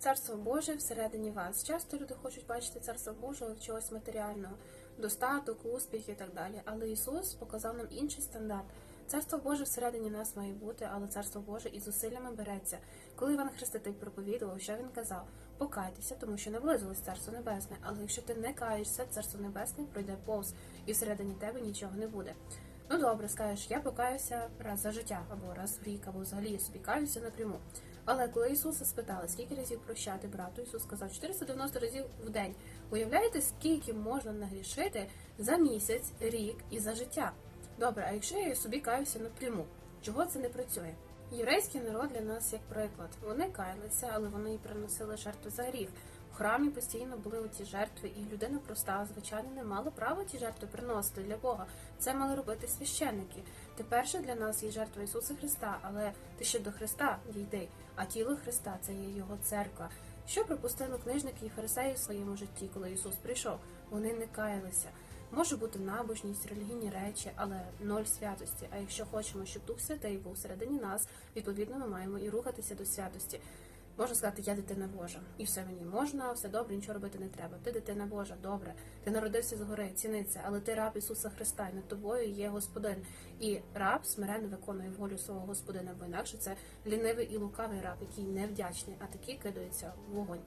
Царство Боже всередині вас. Часто люди хочуть бачити царство Божого чогось матеріального, достаток, успіх і так далі. Але Ісус показав нам інший стандарт. Царство Боже всередині нас має бути, але царство Боже із зусиллями береться. Коли Іван Хреститель проповідував, що він казав: покайтеся, тому що наблизилось царство небесне. Але якщо ти не каєшся, царство небесне пройде повз, і всередині тебе нічого не буде. Ну добре, скажеш, я покаюся раз за життя, або раз в рік, або взагалі спікаюся напряму. Але коли Ісуса спитали, скільки разів прощати брату, Ісус сказав 490 разів в день. Уявляєте, скільки можна нагрішити за місяць, рік і за життя? Добре, а якщо я собі каюся напряму, чого це не працює? Єврейський народ для нас як приклад. Вони каялися, але вони і приносили жертви за гріх. В храмі постійно були оці жертви, і людина проста, звичайно, не мала права ті жертви приносити для Бога. Це мали робити священники. Тепер же для нас є жертва Ісуса Христа, але ти ще до Христа дійди, а тіло Христа це є Його церква. Що припустили книжники і фарисеї в своєму житті, коли Ісус прийшов? Вони не каялися. Може бути набожність, релігійні речі, але ноль святості. А якщо хочемо, щоб Дух Святий був всередині нас, відповідно, ми маємо і рухатися до святості. Можна сказати, я дитина Божа, і все мені можна, все добре, нічого робити не треба. Ти дитина Божа, добре. Ти народився згори, ціни це, але ти раб Ісуса Христа, і над тобою є Господин. І раб смиренно виконує волю свого Господина, бо інакше це лінивий і лукавий раб, який невдячний, а такий кидається в вогонь.